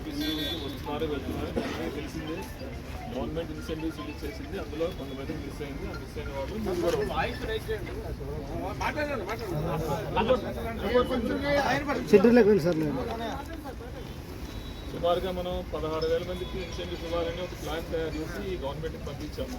ఆఫీసుకి వస్తున్నారు వెళ్తున్నారు. అందరికీ తెలిసిందే. గవర్నమెంట్ ఇన్సెంటివ్స్ రిలీజ్ చేసింది అందులో కొంతమంది మిస్ అయింది. ఆ మిస్ అయిన వాళ్ళు సుమారుగా మనం పదహారు వేల మందికి ఇన్సెంటివ్స్ ఇవ్వాలని ఒక ప్లాన్ తయారు చేసి గవర్నమెంట్కి పంపించాము.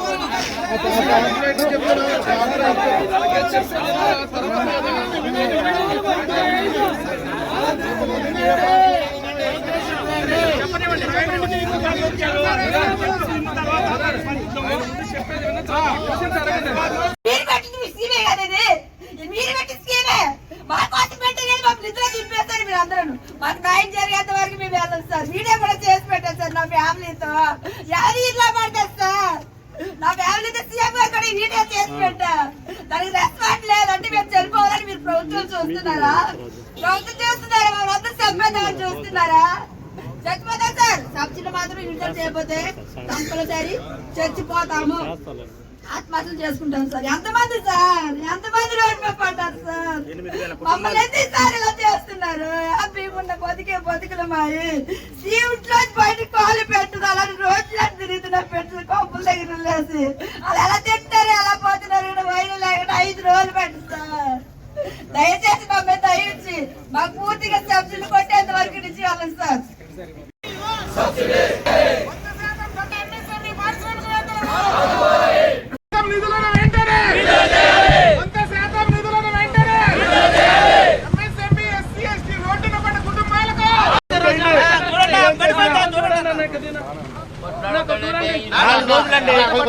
చెప్పేది స్కీమే కదా ఇది ఇది మీరు పెట్టిన స్కీమే మా కోసం పెట్టలేదు మాకు నిద్ర తిప్పేస్తారు మీరు అందరూ మాకు న్యాయం జరిగేంత వరకు మేము వెళ్ళం సార్ వీడియో కూడా చేసి పెట్టారు సార్ నా ఫ్యామిలీతో ఎవరు ఇట్లా పడతారు సార్ నా ఫ్యామిలీతో సీఎం గారు కూడా ఈ వీడియో చేసి పెట్టా దానికి రెస్పాండ్ లేదంటే మేము చనిపోవాలని మీరు ప్రభుత్వం చూస్తున్నారా ప్రభుత్వం చూస్తున్నారా మమ్మల్ని అందరూ చంపేద్దామని చూస్తున్నారా చచ్చిపోతాం సార్ సబ్సిడీ మాత్రం చేయకపోతే కంపల్సరీ చచ్చిపోతాము. ఆత్మహత్యలు చేసుకుంటాం సార్. ఎంతమంది సార్? ఎంతమంది రోడ్డు మీద పడ్డారు సార్? మమ్మల్ని ఎందుకు సార్ ఇలా చేస్తున్నారు? ఉన్న బతికే బతుకులు మాయి సీట్లో బయట కాలు పెట్టదు అలాంటి రోజులు తిరుగుతున్నారు పెట్టదు కొంపుల దగ్గర లేసి. అలా ఎలా తింటారు ఎలా పోతున్నారు ఇక్కడ లేకుండా ఐదు రోజులు పెట్టు సార్. దయచేసి మా మీద దయించి మాకు పూర్తిగా సబ్సిడీ కొట్టేంత వరకు నుంచి వెళ్ళండి సార్ నిధులను వెంటనే వంద శాతం నిధులను వెంటనే ఎంఎస్ఎంఈ ఎస్సీ ఎస్టీ రోడ్డున పడ్డ కుటుంబాలకు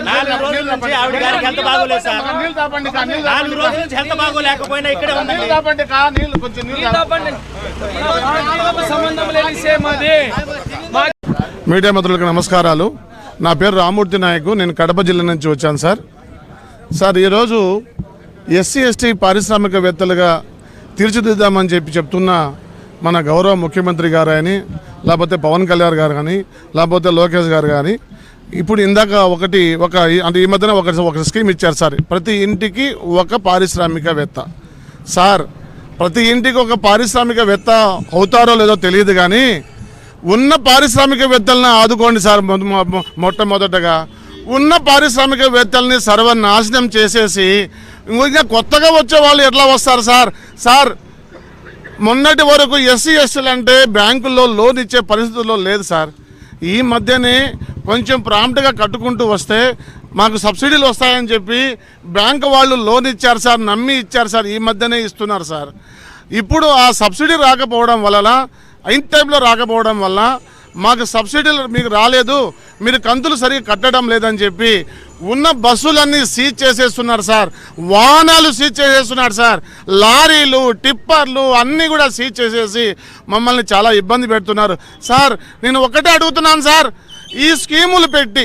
నాలుగు రోజుల నుంచి ఆవిడ గారికి హెల్త్ బాగోలేదు సార్. నీళ్ళు తాపండి కా, నీళ్ళు నాలుగు రోజుల నుంచి హెల్త్ బాగోలేకపోయినా ఇక్కడే మీడియా మిత్రులకు నమస్కారాలు. నా పేరు రామూర్తి నాయకు నేను కడప జిల్లా నుంచి వచ్చాను సార్. సార్ ఈరోజు ఎస్సీ ఎస్టీ పారిశ్రామికవేత్తలుగా తీర్చిదిద్దామని చెప్పి చెప్తున్న మన గౌరవ ముఖ్యమంత్రి గారు అని లేకపోతే పవన్ కళ్యాణ్ గారు కానీ లేకపోతే లోకేష్ గారు కానీ ఇప్పుడు ఇందాక ఒకటి ఒక అంటే ఈ మధ్యన ఒక ఒక స్కీమ్ ఇచ్చారు సార్. ప్రతి ఇంటికి ఒక పారిశ్రామికవేత్త. సార్ ప్రతి ఇంటికి ఒక పారిశ్రామికవేత్త అవుతారో లేదో తెలియదు కానీ ఉన్న పారిశ్రామికవేత్తలను ఆదుకోండి సార్ మొట్టమొదటగా. ఉన్న పారిశ్రామికవేత్తల్ని సర్వనాశనం చేసేసి ఇంకా కొత్తగా వచ్చే వాళ్ళు ఎట్లా వస్తారు సార్? సార్ మొన్నటి వరకు ఎస్సీ ఎస్టీలు అంటే బ్యాంకుల్లో లోన్ ఇచ్చే పరిస్థితుల్లో లేదు సార్. ఈ మధ్యనే కొంచెం ప్రాంప్ట్గా కట్టుకుంటూ వస్తే మాకు సబ్సిడీలు వస్తాయని చెప్పి బ్యాంక్ వాళ్ళు లోన్ ఇచ్చారు సార్ నమ్మి ఇచ్చారు సార్ ఈ మధ్యనే ఇస్తున్నారు సార్. ఇప్పుడు ఆ సబ్సిడీ రాకపోవడం వలన ఇన్ టైంలో రాకపోవడం వల్ల మాకు సబ్సిడీలు మీకు రాలేదు మీరు కంతులు సరిగ్గా కట్టడం లేదని చెప్పి ఉన్న బస్సులన్నీ సీజ్ చేసేస్తున్నారు సార్. వాహనాలు సీజ్ చేసేస్తున్నారు సార్. లారీలు టిప్పర్లు అన్నీ కూడా సీజ్ చేసేసి మమ్మల్ని చాలా ఇబ్బంది పెడుతున్నారు. సార్ నేను ఒకటే అడుగుతున్నాను సార్. ఈ స్కీములు పెట్టి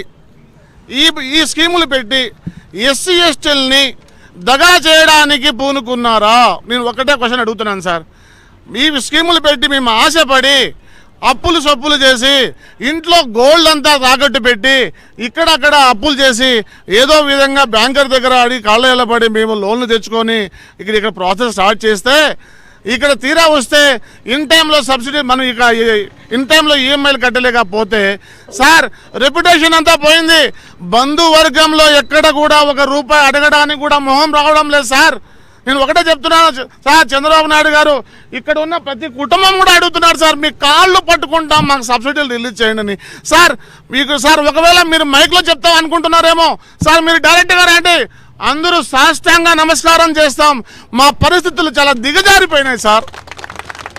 ఈ ఈ స్కీములు పెట్టి ఎస్సీ ఎస్టీలని దగా చేయడానికి పూనుకున్నారా? నేను ఒకటే క్వశ్చన్ అడుగుతున్నాను సార్. ఈ స్కీములు పెట్టి మేము ఆశపడి అప్పులు సొప్పులు చేసి ఇంట్లో గోల్డ్ అంతా తాకట్టు పెట్టి ఇక్కడక్కడ అప్పులు చేసి ఏదో విధంగా బ్యాంకర్ దగ్గర అడిగి కాళ్ళ పడి మేము లోన్లు తెచ్చుకొని ఇక్కడ ఇక్కడ ప్రాసెస్ స్టార్ట్ చేస్తే ఇక్కడ తీరా వస్తే ఇన్ టైంలో సబ్సిడీ మనం ఇక ఇన్ టైంలో ఈఎంఐలు కట్టలేకపోతే సార్ రెప్యుటేషన్ అంతా పోయింది. బంధువర్గంలో ఎక్కడ కూడా ఒక రూపాయి అడగడానికి కూడా మొహం రావడం లేదు సార్. నేను ఒకటే చెప్తున్నాను సార్ చంద్రబాబు నాయుడు గారు ఇక్కడ ఉన్న ప్రతి కుటుంబం కూడా అడుగుతున్నారు సార్. మీ కాళ్ళు పట్టుకుంటాం మాకు సబ్సిడీలు రిలీజ్ చేయండి అని. సార్ మీకు సార్ ఒకవేళ మీరు మైక్లో చెప్తాం అనుకుంటున్నారేమో సార్ మీరు డైరెక్ట్గా రండి. అందరూ సాష్టాంగ నమస్కారం చేస్తాం. మా పరిస్థితులు చాలా దిగజారిపోయినాయి సార్.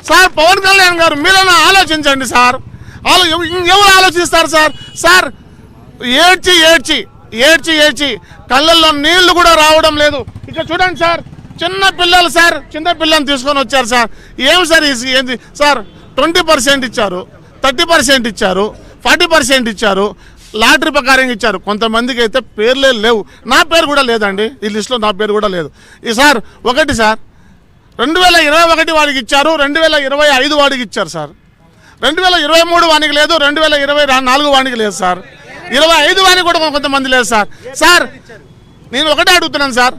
సార్ పవన్ కళ్యాణ్ గారు మీరైనా ఆలోచించండి సార్. ఆలో ఎవ- ఎవరు ఆలోచిస్తారు సార్? సార్ ఏడ్చి ఏడ్చి ఏడ్చి ఏడ్చి కళ్ళల్లో నీళ్ళు కూడా రావడం లేదు. ఇక్కడ చూడండి సార్. చిన్న పిల్లలు సార్. చిన్న పిల్లల్ని తీసుకొని వచ్చారు సార్. ఏం సార్ ఇది ఏంది? సార్ ట్వంటీ పర్సెంట్ ఇచ్చారు థర్టీ పర్సెంట్ ఇచ్చారు ఫార్టీ పర్సెంట్ ఇచ్చారు. లాటరీ ప్రకారం ఇచ్చారు. కొంతమందికి అయితే పేర్లే లేవు. నా పేరు కూడా లేదండి. ఈ లిస్టులో నా పేరు కూడా లేదు. ఈ సార్ ఒకటి సార్. రెండు వేల ఇరవై ఒకటి వాడికి ఇచ్చారు. రెండు వేల ఇరవై ఐదు వాడికి ఇచ్చారు సార్. రెండు వేల ఇరవై మూడు వానికి లేదు. రెండు వేల ఇరవై నాలుగు వానికి లేదు సార్. ఇరవై ఐదు వానికి కూడా కొంతమంది లేదు సార్. సార్ నేను ఒకటే అడుగుతున్నాను సార్.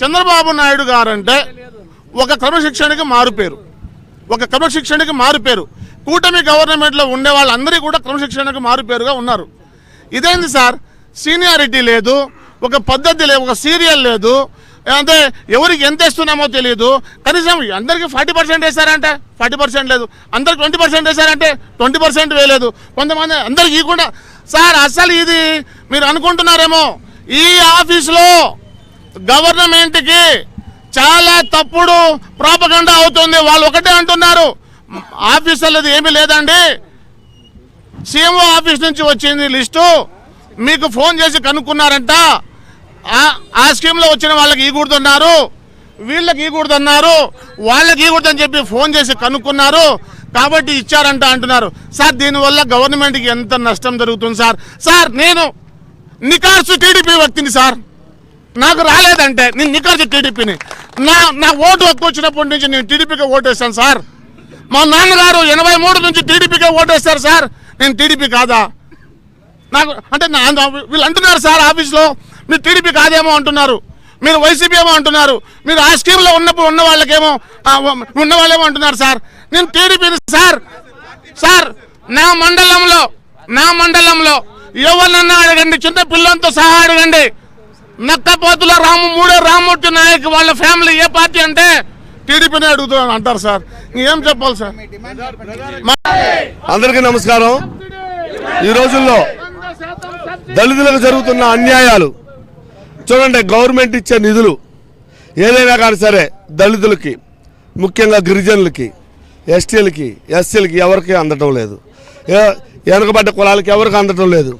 చంద్రబాబు నాయుడు గారంటే ఒక క్రమశిక్షణకి మారుపేరు ఒక క్రమశిక్షణకి మారుపేరు కూటమి గవర్నమెంట్లో ఉండే వాళ్ళందరికీ కూడా క్రమశిక్షణకు మారుపేరుగా ఉన్నారు. ఇదేంది సార్? సీనియారిటీ లేదు ఒక పద్ధతి లేదు ఒక సీరియల్ లేదు. అంటే ఎవరికి ఎంత ఇస్తున్నామో తెలియదు కనీసం అందరికీ ఫార్టీ పర్సెంట్ వేశారంటే ఫార్టీ పర్సెంట్ లేదు. అందరు ట్వంటీ పర్సెంట్ వేశారంటే ట్వంటీ పర్సెంట్ వేయలేదు. కొంతమంది అందరికి ఇవ్వకుండా సార్ అసలు ఇది మీరు అనుకుంటున్నారేమో? ఈ ఆఫీస్లో గవర్నమెంట్కి చాలా తప్పుడు ప్రాపగండా అవుతుంది. వాళ్ళు ఒకటే అంటున్నారు. ఆఫీసర్లది ఏమీ లేదండి. సీఎంఓ ఆఫీస్ నుంచి వచ్చింది లిస్టు. మీకు ఫోన్ చేసి కనుక్కున్నారంట. ఆ- స్కీమ్లో వచ్చిన వాళ్ళకి ఈకూడదన్నారు వీళ్ళకి ఈగూడదన్నారు వాళ్ళకి ఈగూడదని చెప్పి ఫోన్ చేసి కనుక్కున్నారు. కాబట్టి ఇచ్చారంట అంటున్నారు. సార్ దీనివల్ల గవర్నమెంట్కి ఎంత నష్టం జరుగుతుంది సార్? సార్ నేను నికార్సు టీడీపీ వ్యక్తిని సార్. నాకు రాలేదంటే నేను నికార్సు టీడీపీని. నా నా ఓటు హక్కు వచ్చినప్పటి నుంచి నేను టీడీపీకి ఓటేస్తాను సార్. మా నాన్నగారు ఎనభై మూడు నుంచి టీడీపీకే ఓటేస్తారు సార్. నేను టీడీపీ కాదా? నాకు అంటే నా- వీళ్ళు అంటున్నారు సార్ ఆఫీస్లో మీరు టీడీపీ కాదేమో అంటున్నారు. మీరు వైసీపీ ఏమో అంటున్నారు. మీరు ఆ స్కీమ్లో ఉన్నప్పుడు ఉన్న వాళ్ళకేమో ఉన్న వాళ్ళేమో అంటున్నారు సార్. నేను టీడీపీని సార్ సార్ నా మండలంలో నా మండలంలో ఎవరినన్నా అడగండి చిన్న పిల్లలతో సహా అడగండి. నక్కపోతుల రాము మూడో రామూర్తి నాయక్ వాళ్ళ ఫ్యామిలీ ఏ పార్టీ అంటే టీడీపీని అడుగుతున్నాను అంటారు సార్. ఏం చెప్పాలి సార్? అందరికీ నమస్కారం. ఈ రోజుల్లో దళితులకు జరుగుతున్న అన్యాయాలు చూడండి గవర్నమెంట్ ఇచ్చే నిధులు ఏదైనా కానీ సరే దళితులకి ముఖ్యంగా గిరిజనులకి ఎస్టీలకి ఎస్సీలకి ఎవరికి అందటం లేదు. వెనకబడ్డ కులాలకి ఎవరికి అందటం లేదు.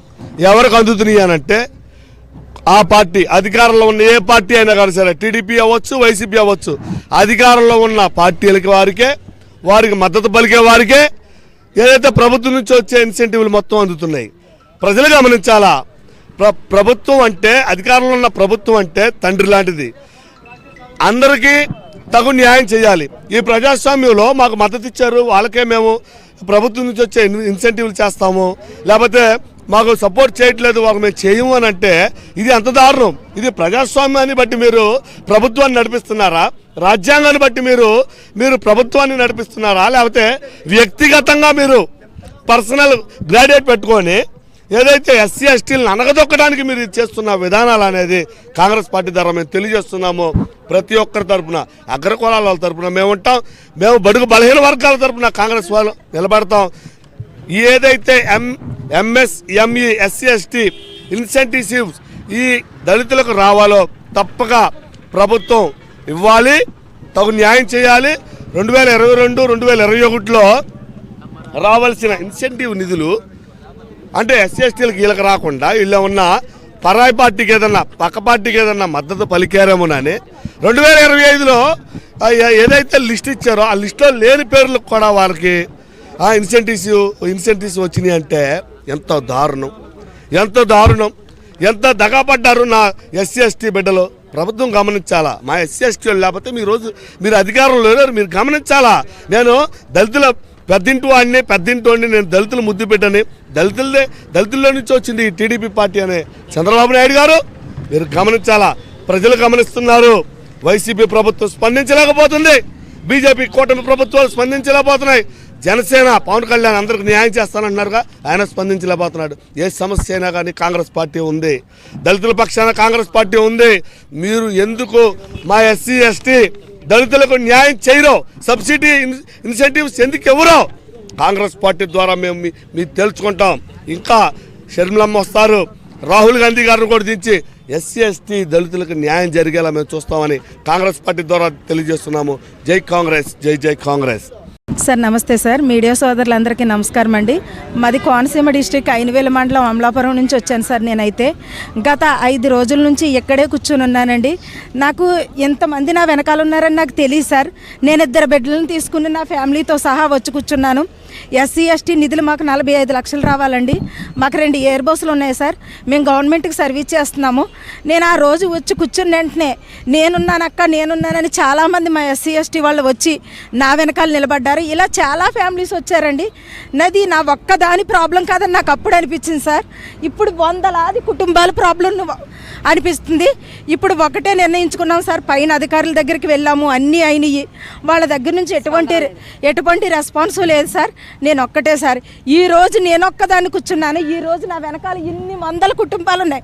ఎవరికి అందుతున్నాయి అనంటే అంటే ఆ పార్టీ అధికారంలో ఉన్న ఏ పార్టీ అయినా కానీ సరే టీడీపీ అవ్వచ్చు వైసీపీ అవ్వచ్చు అధికారంలో ఉన్న పార్టీలకి వారికే వారికి మద్దతు పలికే వారికే ఏదైతే ప్రభుత్వం నుంచి వచ్చే ఇన్సెంటివ్లు మొత్తం అందుతున్నాయి. ప్రజలు గమనించాలా? ప్ర ప్రభుత్వం అంటే అధికారంలో ఉన్న ప్రభుత్వం అంటే తండ్రి లాంటిది. అందరికీ తగు న్యాయం చేయాలి. ఈ ప్రజాస్వామ్యంలో మాకు మద్దతు ఇచ్చారు వాళ్ళకే మేము ప్రభుత్వం నుంచి వచ్చే ఇన్సెంటివ్లు చేస్తాము. లేకపోతే మాకు సపోర్ట్ చేయట్లేదు మాకు మేము చేయము అని అంటే ఇది అంత దారుణం. ఇది ప్రజాస్వామ్యాన్ని బట్టి మీరు ప్రభుత్వాన్ని నడిపిస్తున్నారా? రాజ్యాంగాన్ని బట్టి మీరు మీరు ప్రభుత్వాన్ని నడిపిస్తున్నారా? లేకపోతే వ్యక్తిగతంగా మీరు పర్సనల్ గ్రాడ్యుయేట్ పెట్టుకొని ఏదైతే ఎస్సీ ఎస్టీలను అనగదొక్కడానికి మీరు చేస్తున్న విధానాలు అనేది కాంగ్రెస్ పార్టీ ద్వారా మేము తెలియజేస్తున్నాము ప్రతి ఒక్కరి తరఫున అగ్రకులాల వాళ్ళ తరపున మేము ఉంటాం. మేము బడుగు బలహీన వర్గాల తరపున కాంగ్రెస్ వాళ్ళు నిలబడతాం. ఏదైతే M MS ME SC ST incentives ఈ దళితులకు రావాలో తప్పక ప్రభుత్వం ఇవ్వాలి తగు న్యాయం చేయాలి. రెండు వేల ఇరవై రెండు రెండు వేల ఇరవై ఒకటిలో రావాల్సిన ఇన్సెంటివ్ నిధులు అంటే ఎస్సీ ఎస్టీలకు వీళ్ళకి రాకుండా వీళ్ళు ఉన్న పరాయి పార్టీకి ఏదన్నా పక్క పార్టీకి ఏదన్నా మద్దతు పలికారేమోనని రెండు వేల ఇరవై ఐదులో ఏదైతే లిస్ట్ ఇచ్చారో ఆ లిస్టులో లేని పేర్లకు కూడా వారికి ఆ ఇన్సెంటివ్స్ ఇన్సెంటివ్స్ వచ్చినాయి అంటే ఎంత దారుణం. ఎంత దారుణం. ఎంత దగాపడ్డారు నా ఎస్సీ ఎస్టీ బిడ్డలు. ప్రభుత్వం గమనించాలా? మా ఎస్సీ ఎస్టీ వాళ్ళు లేకపోతే మీ రోజు మీరు అధికారంలో లేరు మీరు గమనించాలా? నేను దళితుల పెద్దింటి వాడిని పెద్దింటి వాడిని నేను దళితులు ముద్దు పెట్టని దళితులదే దళితుల్లో నుంచి వచ్చింది ఈ టీడీపీ పార్టీ అనే చంద్రబాబు నాయుడు గారు. మీరు గమనించాలా? ప్రజలు గమనిస్తున్నారు. వైసీపీ ప్రభుత్వం స్పందించలేకపోతుంది. బీజేపీ కూటమి ప్రభుత్వాలు స్పందించలేకపోతున్నాయి. జనసేన పవన్ కళ్యాణ్ అందరికి న్యాయం చేస్తానన్నారుగా. ఆయన స్పందించలేకపోతున్నాడు. ఏ సమస్య అయినా కానీ కాంగ్రెస్ పార్టీ ఉంది. దళితుల పక్షాన కాంగ్రెస్ పార్టీ ఉంది. మీరు ఎందుకు మా ఎస్సీ ఎస్టీ దళితులకు న్యాయం చేయరో సబ్సిడీ ఇన్సెంటివ్స్ ఎందుకు ఎవరో కాంగ్రెస్ పార్టీ ద్వారా మేము మీ- మీరు తెలుసుకుంటాం. ఇంకా షర్మిలమ్మ వస్తారు. రాహుల్ గాంధీ గారిని కూడా దించి ఎస్సీ ఎస్టీ దళితులకు న్యాయం జరిగేలా మేము చూస్తామని కాంగ్రెస్ పార్టీ ద్వారా తెలియజేస్తున్నాము. జై కాంగ్రెస్ జై జై కాంగ్రెస్. సార్ నమస్తే సార్. మీడియా సోదరులందరికీ నమస్కారం అండి. మాది కోనసీమ డిస్టిక్ ఐనవేల మండలం అమలాపురం నుంచి వచ్చాను సార్ నేనైతే. గత ఐదు రోజుల నుంచి ఇక్కడే కూర్చొని ఉన్నానండి. నాకు ఎంతమంది నా వెనకాల ఉన్నారని నాకు తెలియదు సార్. నేను ఇద్దరు బిడ్డలను తీసుకుని నా ఫ్యామిలీతో సహా వచ్చి కూర్చున్నాను. ఎస్సీ ఎస్టీ నిధులు మాకు నలభై ఐదు లక్షలు రావాలండి. మాకు రెండు ఎయిర్ బస్సులు ఉన్నాయి సార్. మేము గవర్నమెంట్కి సర్వీస్ చేస్తున్నాము. నేను ఆ రోజు వచ్చి కూర్చున్న వెంటనే నేనున్నానక్క నేనున్నానని చాలామంది మా ఎస్సీ ఎస్టీ వాళ్ళు వచ్చి నా వెనకాల నిలబడ్డారు. ఇలా చాలా ఫ్యామిలీస్ వచ్చారండి. నది నా ఒక్కదాని ప్రాబ్లం కాదని నాకు అప్పుడు అనిపించింది సార్. ఇప్పుడు వందలాది కుటుంబాల ప్రాబ్లం అనిపిస్తుంది. ఇప్పుడు ఒకటే నిర్ణయించుకున్నాం సార్. పైన అధికారుల దగ్గరికి వెళ్ళాము. అన్నీ అయినాయి. వాళ్ళ దగ్గర నుంచి ఎటువంటి ఎటువంటి రెస్పాన్స్ లేదు సార్. నేను ఒక్కటేసారి. ఈ రోజు నేను ఒక్కదాన్ని కూర్చున్నాను. ఈ రోజు నా వెనకాల ఇన్ని వందల కుటుంబాలు ఉన్నాయి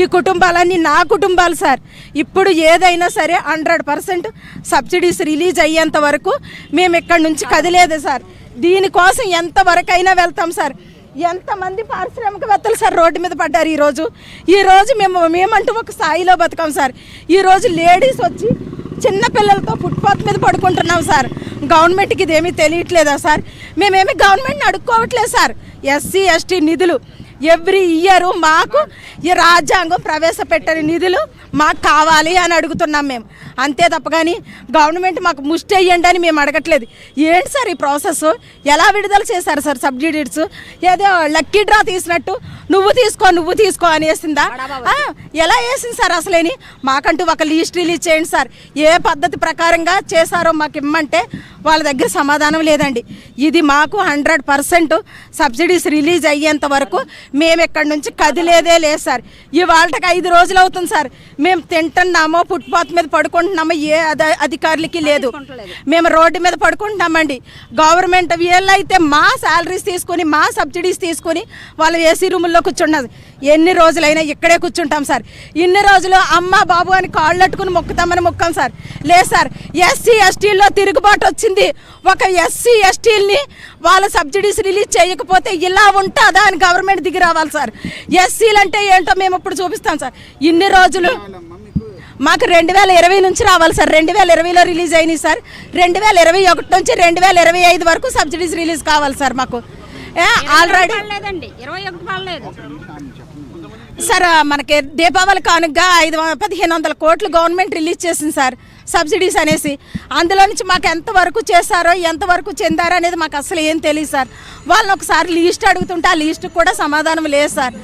ఈ కుటుంబాలన్నీ నా కుటుంబాలు సార్. ఇప్పుడు ఏదైనా సరే హండ్రెడ్ పర్సెంట్ సబ్సిడీస్ రిలీజ్ అయ్యేంత వరకు మేము ఇక్కడి నుంచి కదిలేదు సార్. దీనికోసం ఎంతవరకైనా వెళ్తాం సార్. ఎంతమంది పారిశ్రామికవేత్తలు సార్ రోడ్డు మీద పడ్డారు ఈరోజు ఈరోజు మేము మేమంటూ ఒక స్థాయిలో బతకాం సార్. ఈరోజు లేడీస్ వచ్చి చిన్న పిల్లలతో ఫుట్పాత్ మీద పడుకుంటున్నాం సార్. గవర్నమెంట్కి ఇదేమీ తెలియట్లేదా సార్? మేమేమి గవర్నమెంట్ని అడుక్కోవట్లేదు సార్. ఎస్సీ ఎస్టీ నిధులు ఎవ్రీ ఇయర్ మాకు ఈ రాజ్యాంగం ప్రవేశపెట్టని నిధులు మాకు కావాలి అని అడుగుతున్నాం మేము. అంతే తప్ప కానీ గవర్నమెంట్ మాకు ముష్టి అయ్యండి అని మేము అడగట్లేదు. ఏంటి సార్ ఈ ప్రాసెస్? ఎలా విడుదల చేశారు సార్ సబ్సిడీస్ ఏదో లక్కీ డ్రా తీసినట్టు నువ్వు తీసుకో నువ్వు తీసుకో అని వేసిందా? ఎలా వేసింది సార్ అసలేని? మాకంటూ ఒక లిస్ట్ రిలీజ్ చేయండి సార్. ఏ పద్ధతి ప్రకారంగా చేశారో మాకు ఇమ్మంటే వాళ్ళ దగ్గర సమాధానం లేదండి. ఇది మాకు హండ్రెడ్ పర్సెంట్ సబ్సిడీస్ రిలీజ్ అయ్యేంత వరకు మేము ఇక్కడి నుంచి కదిలేదే లేదు సార్. ఇవాళకి ఐదు రోజులు అవుతుంది సార్. మేము తింటున్నామో ఫుట్పాత్ మీద పడుకుంటున్నామో ఏ అధ- అధికారులకి లేదు. మేము రోడ్డు మీద పడుకుంటున్నామండి. గవర్నమెంట్ వీళ్ళైతే మా శాలరీస్ తీసుకొని మా సబ్సిడీస్ తీసుకొని వాళ్ళు ఏసీ రూముల్లో కూర్చున్నది ఎన్ని రోజులైనా ఇక్కడే కూర్చుంటాం సార్. ఇన్ని రోజులు అమ్మ బాబు అని కాళ్ళు అట్టుకుని మొక్కుతామని మొక్కాం సార్. లేదు సార్ ఎస్సీ ఎస్టీల్లో తిరుగుబాటు వచ్చింది ఒక ఎస్సీ ఎస్టీల్ని వాళ్ళ సబ్సిడీస్ రిలీజ్ చేయకపోతే ఇలా ఉంటుందా అని గవర్నమెంట్ దిగి రావాలి సార్. ఎస్సీలు అంటే ఏంటో మేము ఇప్పుడు చూపిస్తాం సార్. ఇన్ని రోజులు మాకు రెండు వేల ఇరవై నుంచి రావాలి సార్. రెండు వేల ఇరవైలో రిలీజ్ అయినాయి సార్. రెండు వేల ఇరవై ఒకటి నుంచి రెండు వేల ఇరవై ఐదు వరకు సబ్సిడీస్ రిలీజ్ కావాలి సార్ మాకు. ఆల్రెడీ లేదండి ఇరవై ఒకటి పడలేదు. సార్ మనకి దీపావళి కానుకగా ఐదు పదిహేను వందల కోట్లు గవర్నమెంట్ రిలీజ్ చేసింది సార్ సబ్సిడీస్ అనేసి. అందులో నుంచి మాకు ఎంతవరకు చేశారో ఎంతవరకు చెందారో అనేది మాకు అసలు ఏం తెలియదు సార్. వాళ్ళని ఒకసారి లీస్ట్ అడుగుతుంటే ఆ లీస్ట్ కూడా సమాధానం లేదు సార్.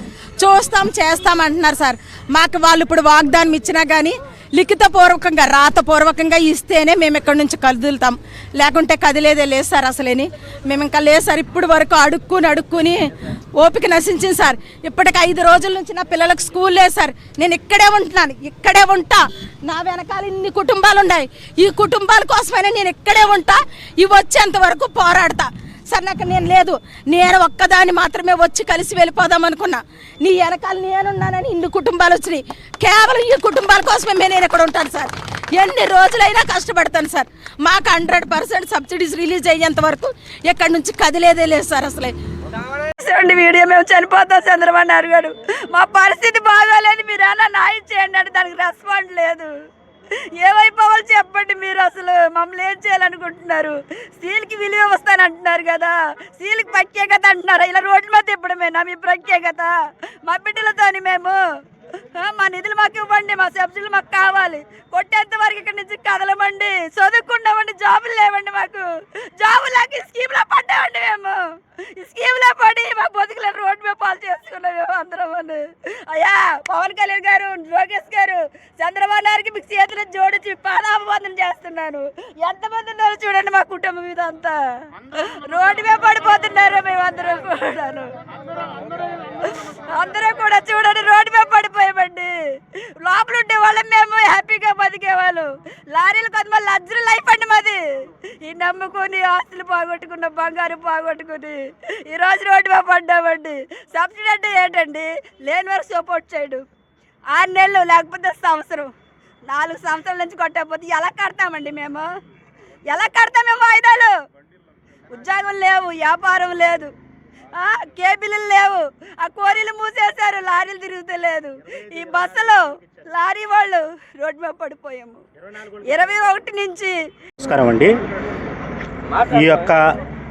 చూస్తాం చేస్తాం అంటున్నారు సార్. మాకు వాళ్ళు ఇప్పుడు వాగ్దానం ఇచ్చినా కానీ లిఖితపూర్వకంగా రాతపూర్వకంగా ఇస్తేనే మేము ఇక్కడ నుంచి కదులుతాం. లేకుంటే కదిలేదే లేదు సార్ అసలేని. మేము ఇంకా లేదు సార్ ఇప్పుడు వరకు అడుక్కుని అడుక్కుని ఓపిక నశించింది సార్. ఇప్పటికి ఐదు రోజుల నుంచి నా పిల్లలకు స్కూల్ లేదు సార్. నేను ఇక్కడే ఉంటున్నాను ఇక్కడే ఉంటా. నా వెనకాల ఇన్ని కుటుంబాలు ఉన్నాయి ఈ కుటుంబాల కోసమైనా నేను ఇక్కడే ఉంటా. ఇవి వచ్చేంత వరకు పోరాడతా. సార్ నాకు నేను లేదు. నేను ఒక్కదాన్ని మాత్రమే వచ్చి కలిసి వెళ్ళిపోదాం అనుకున్నా. నీ వెనకాల నేనున్నానని ఇన్ని కుటుంబాలు వచ్చినాయి. కేవలం ఈ కుటుంబాల కోసమే నేను ఇక్కడ ఉంటాను సార్. ఎన్ని రోజులైనా కష్టపడతాను సార్. మాకు హండ్రెడ్ పర్సెంట్ సబ్సిడీస్ రిలీజ్ అయ్యేంత వరకు ఎక్కడి నుంచి కదిలేదే లేదు సార్ అసలే. చూడండి వీడియో మేము చనిపోతాం చంద్రబాబు నాయుడు మా పరిస్థితి బాగాలేదు మీరు అలా నాయం చేయండి అంటే దానికి రెస్పాండ్ లేదు. ఏమైపోవాలి చెప్పండి మీరు అసలు? మమ్మల్ని ఏం చేయాలనుకుంటున్నారు? స్త్రీలకి విలువ వస్తానంటున్నారు కదా. స్త్రీలకి ప్రత్యేకత అంటున్నారు. ఇలా రోడ్ల మీద తిప్పడమేనా? మీ ప్రత్యేకత మా బిడ్డలతోని మేము. మా నిధులు మాకు ఇవ్వండి. మా సబ్సిడీలు మాకు కావాలి. కొట్టేంత వరకు ఇక్కడ నుంచి కదలమండి. చదువుకుంటామండి జాబులు లేవండి మాకు. జాబులు లేక స్కీమ్లో పడ్డామండి మేము. స్కీమ్లో పడి మా బతుకులను రోడ్డు మీద పాలు చేసుకున్నాం మేము అందరం అని. అయ్యా పవన్ కళ్యాణ్ గారు లోకేష్ గారు చంద్రబాబు నాయుడుకి మీకు చేతులు జోడించి పాదాభివందనం చేస్తున్నాను. ఎంతమంది ఉన్నారు చూడండి మా కుటుంబం మీద అంతా రోడ్డు మీద పడిపోతున్నారు మేమందరం కూడాను. అందరూ కూడా చూడండి రోడ్డు మీద పడిపోయామండి. లోపల ఉండే వాళ్ళం మేము హ్యాపీగా బతికేవాళ్ళు. లారీలు కొంతమంది లగ్జరీ లైఫ్ నమ్ముకొని ఆస్తులు పోగొట్టుకున్న బంగారు పోగొట్టుకుని ఈరోజు రోడ్డు మీద పడ్డామండి. సబ్సిడీ అంటే ఏంటండి? లేని వరకు సపోర్ట్ చేయడు. ఆరు నెలలు లేకపోతే సంవత్సరం. నాలుగు సంవత్సరాల నుంచి కొట్టకపోతే ఎలా కడతామండి మేము? ఎలా కడతాం మేము వాయిదాలు? ఉద్యోగం లేవు వ్యాపారం లేదు. ఆ, కేబుల్ లేవు. ఆ కోరీలు మూసేశారు లారీలు తిరుగుతలేదు. ఈ బస్సులో లారీ వాళ్ళు రోడ్డు మీద పడిపోయాము. ఇరవై ఒకటి నుంచి నమస్కారం అండి. ఈ యొక్క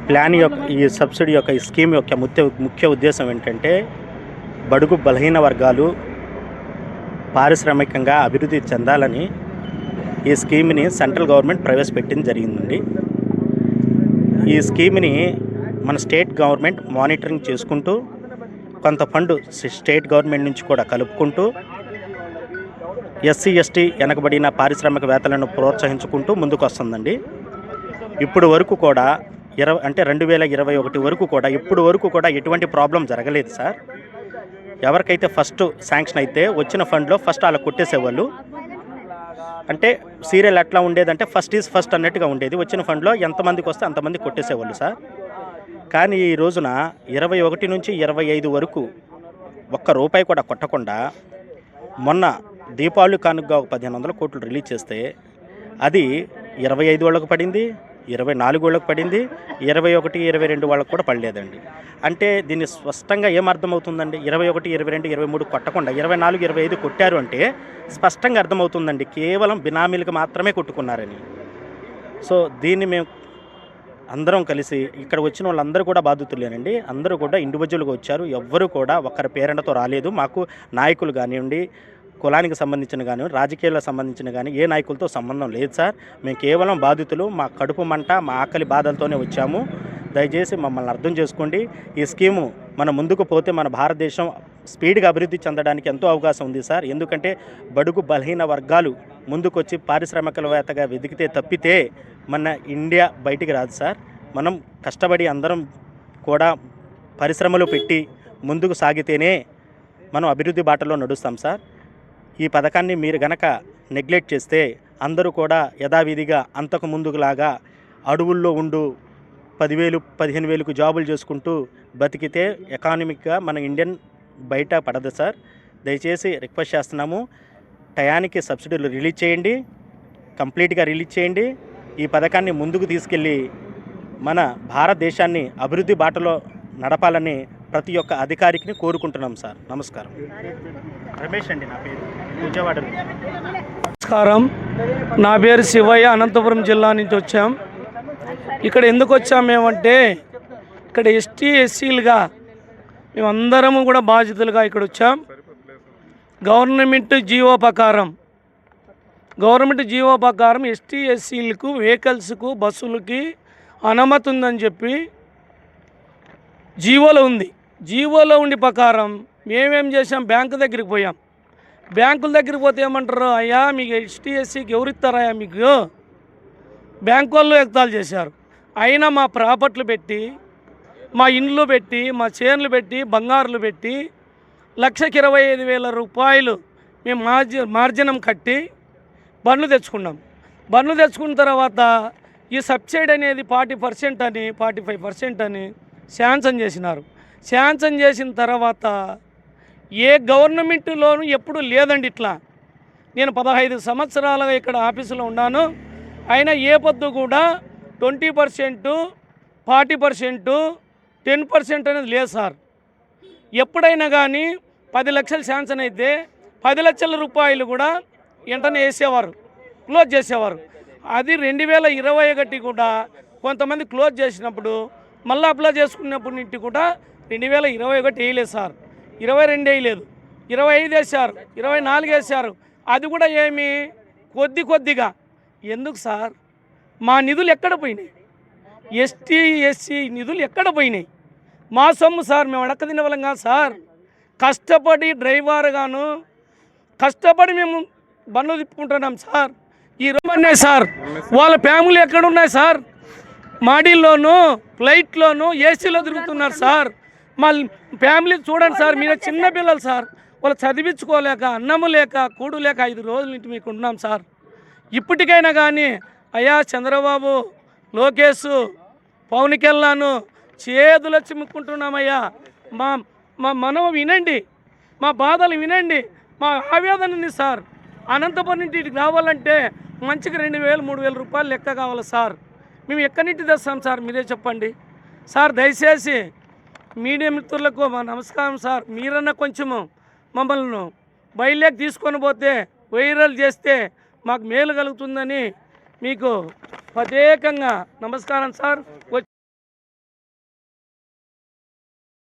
ప్లాన్ యొక్క ఈ సబ్సిడీ యొక్క ఈ స్కీమ్ యొక్క ముఖ్య ముఖ్య ఉద్దేశం ఏంటంటే బడుగు బలహీన వర్గాలు పారిశ్రామికంగా అభివృద్ధి చెందాలని ఈ స్కీమ్ని సెంట్రల్ గవర్నమెంట్ ప్రవేశపెట్టడం జరిగిందండి. ఈ స్కీమ్ని మన స్టేట్ గవర్నమెంట్ మానిటరింగ్ చేసుకుంటూ కొంత ఫండ్ స్టేట్ గవర్నమెంట్ నుంచి కూడా కలుపుకుంటూ ఎస్సీ ఎస్టీ వెనకబడిన పారిశ్రామికవేత్తలను ప్రోత్సహించుకుంటూ ముందుకు వస్తుందండి ఇప్పుడు వరకు కూడా ఇరవై అంటే రెండు వేల ఇరవై ఒకటి వరకు కూడా ఇప్పుడు వరకు కూడా ఎటువంటి ప్రాబ్లం జరగలేదు సార్. ఎవరికైతే ఫస్ట్ శాంక్షన్ అయితే వచ్చిన ఫండ్లో ఫస్ట్ అలా కొట్టేసేవాళ్ళు. అంటే సీరియల్ ఎట్లా ఉండేదంటే ఫస్ట్ ఈజ్ ఫస్ట్ అన్నట్టుగా ఉండేది. వచ్చిన ఫండ్లో ఎంతమందికి వస్తే అంతమంది కొట్టేసేవాళ్ళు సార్. కానీ ఈ రోజున ఇరవై ఒకటి నుంచి ఇరవై ఐదు వరకు ఒక్క రూపాయి కూడా కొట్టకుండా మొన్న దీపావళి కానుకగా ఒక పదిహేను వందల కోట్లు రిలీజ్ చేస్తే అది ఇరవై ఐదు వాళ్ళకు పడింది ఇరవై నాలుగు వాళ్ళకు పడింది ఇరవై ఒకటి ఇరవై రెండు వాళ్ళకు కూడా పడలేదండి. అంటే దీన్ని స్పష్టంగా ఏం అర్థమవుతుందండి? ఇరవై ఒకటి ఇరవై రెండు ఇరవై మూడు కొట్టకుండా ఇరవై నాలుగు ఇరవై ఐదు కొట్టారు అంటే స్పష్టంగా అర్థమవుతుందండి. కేవలం బినామీలకు మాత్రమే కొట్టుకున్నారని. సో దీన్ని మేము అందరం కలిసి ఇక్కడ వచ్చిన వాళ్ళందరూ కూడా బాధితులేనండి. అందరూ కూడా ఇండివిజువల్గా వచ్చారు. ఎవ్వరూ కూడా ఒక్కరి పేరెంట్తో రాలేదు. మాకు నాయకులు కానివ్వండి కులానికి సంబంధించిన కానీ రాజకీయాలకు సంబంధించిన కానీ ఏ నాయకులతో సంబంధం లేదు సార్. మేము కేవలం బాధితులు. మా కడుపు మంట మా ఆకలి బాధలతోనే వచ్చాము. దయచేసి మమ్మల్ని అర్థం చేసుకోండి. ఈ స్కీము మన ముందుకు పోతే మన భారతదేశం స్పీడ్గా అభివృద్ధి చెందడానికి ఎంతో అవకాశం ఉంది సార్. ఎందుకంటే బడుగు బలహీన వర్గాలు ముందుకొచ్చి పారిశ్రామికవేత్తగా వెతికితే తప్పితే మన ఇండియా బయటికి రాదు సార్. మనం కష్టపడి అందరం కూడా పరిశ్రమలు పెట్టి ముందుకు సాగితేనే మనం అభివృద్ధి బాటలో నడుస్తాం సార్. ఈ పథకాన్ని మీరు గనక నెగ్లెక్ట్ చేస్తే అందరూ కూడా యథావిధిగా అంతకు ముందుకులాగా అడవుల్లో ఉండు పదివేలు పదిహేను వేలకు జాబులు చేసుకుంటూ బతికితే ఎకానమిక్గా మన ఇండియన్ బయట పడదు సార్. దయచేసి రిక్వెస్ట్ చేస్తున్నాము టయానికి సబ్సిడీలు రిలీజ్ చేయండి కంప్లీట్గా రిలీజ్ చేయండి. ఈ పథకాన్ని ముందుకు తీసుకెళ్ళి మన భారతదేశాన్ని అభివృద్ధి బాటలో నడపాలని ప్రతి ఒక్క అధికారికి కోరుకుంటున్నాం సార్. నమస్కారం. రమేష్ అండి నా పేరు. విజయవాడ. నమస్కారం. నా పేరు శివయ్య అనంతపురం జిల్లా నుంచి వచ్చాం. ఇక్కడ ఎందుకు వచ్చాం మేమంటే ఇక్కడ ఎస్టీ ఎస్సీలుగా మేమందరము కూడా బాధితులుగా ఇక్కడ వచ్చాం. గవర్నమెంట్ జీవో ప్రకారం గవర్నమెంట్ జీవో ప్రకారం ఎస్టీ ఎస్సీలకు వెహికల్స్కు బస్సులకి అనుమతి ఉందని చెప్పి జీవోలో ఉంది. జీవోలో ఉండి ప్రకారం మేమేం చేసాం బ్యాంకు దగ్గరికి పోయాం. బ్యాంకుల దగ్గరికి పోతే ఏమంటారు? అయ్యా మీకు ఎస్టీ ఎస్సీకి ఎవరు ఇస్తారయ్యా మీకు? బ్యాంకు వాళ్ళు ఎగతాలు చేశారు. అయినా మా ప్రాపర్ట్లు పెట్టి మా ఇండ్లు పెట్టి మా చేన్లు పెట్టి బంగారులు పెట్టి లక్షకి ఇరవై ఐదు వేల రూపాయలు మేము మార్జి మార్జినం కట్టి బండ్లు తెచ్చుకున్నాం. బండ్లు తెచ్చుకున్న తర్వాత ఈ సబ్సిడీ అనేది ఫార్టీ పర్సెంట్ అని ఫార్టీ ఫైవ్ పర్సెంట్ అని శాంక్షన్ చేసినారు. శాంక్షన్ చేసిన తర్వాత ఏ గవర్నమెంట్లోనూ ఎప్పుడు లేదండి ఇట్లా. నేను పదహైదు సంవత్సరాలుగా ఇక్కడ ఆఫీసులో ఉన్నాను. అయినా ఏ పొద్దు కూడా twenty percent forty percent ten percent అనేది లేదు సార్. ఎప్పుడైనా కానీ పది లక్షలు శాంక్షన్ అయితే పది లక్షల రూపాయలు కూడా వెంటనే వేసేవారు క్లోజ్ చేసేవారు. అది రెండు వేల ఇరవై ఒకటి కూడా కొంతమంది క్లోజ్ చేసినప్పుడు మళ్ళీ అప్లై చేసుకున్నప్పటి నుండి కూడా రెండు వేల ఇరవై ఒకటి వేయలేదు సార్. ఇరవై రెండు వేయలేదు. ఇరవై ఐదు వేసారు ఇరవై నాలుగు వేసారు అది కూడా ఏమి కొద్ది కొద్దిగా. ఎందుకు సార్? మా నిధులు ఎక్కడ పోయినాయి? ఎస్టీ ఎస్సీ నిధులు ఎక్కడ పోయినాయి? మా సొమ్ము సార్ మేము అడక్క తినవలం కాదు సార్. కష్టపడి డ్రైవర్గాను కష్టపడి మేము బండ్లు తిప్పుకుంటున్నాం సార్. ఈ రోజు సార్. వాళ్ళ ఫ్యామిలీ ఎక్కడ ఉన్నాయి సార్? మాడీల్లోను ఫ్లైట్లోను ఏసీలో తిరుగుతున్నారు సార్. మా ఫ్యామిలీ చూడండి సార్ మీరు చిన్న పిల్లలు సార్. వాళ్ళు చదివించుకోలేక అన్నము లేక కూడు లేక ఐదు రోజుల నుంచి మీకు ఉన్నాం సార్. ఇప్పటికైనా కానీ అయ్యా చంద్రబాబు లోకేష్ పవన్ కళ్యాణ్ చేతులు చిమ్ముకుంటున్నామయ్యా. మా మా మనం వినండి. మా బాధలు వినండి. మా ఆవేదనని సార్. అనంతపురం నుంచి ఇటు రావాలంటే మంచిగా రెండు వేలు మూడు వేల రూపాయలు లెక్క కావాలి సార్. మేము ఎక్కడి నుంచి తెస్తాం సార్? మీరే చెప్పండి. సార్ దయచేసి మీడియా మిత్రులకు మా నమస్కారం సార్. మీరన్నా కొంచెము మమ్మల్ని బయలుకి తీసుకొని పోతే వైరల్ చేస్తే మాకు మేలు కలుగుతుందని మీకు ప్రత్యేకంగా నమస్కారం సార్. వచ్చి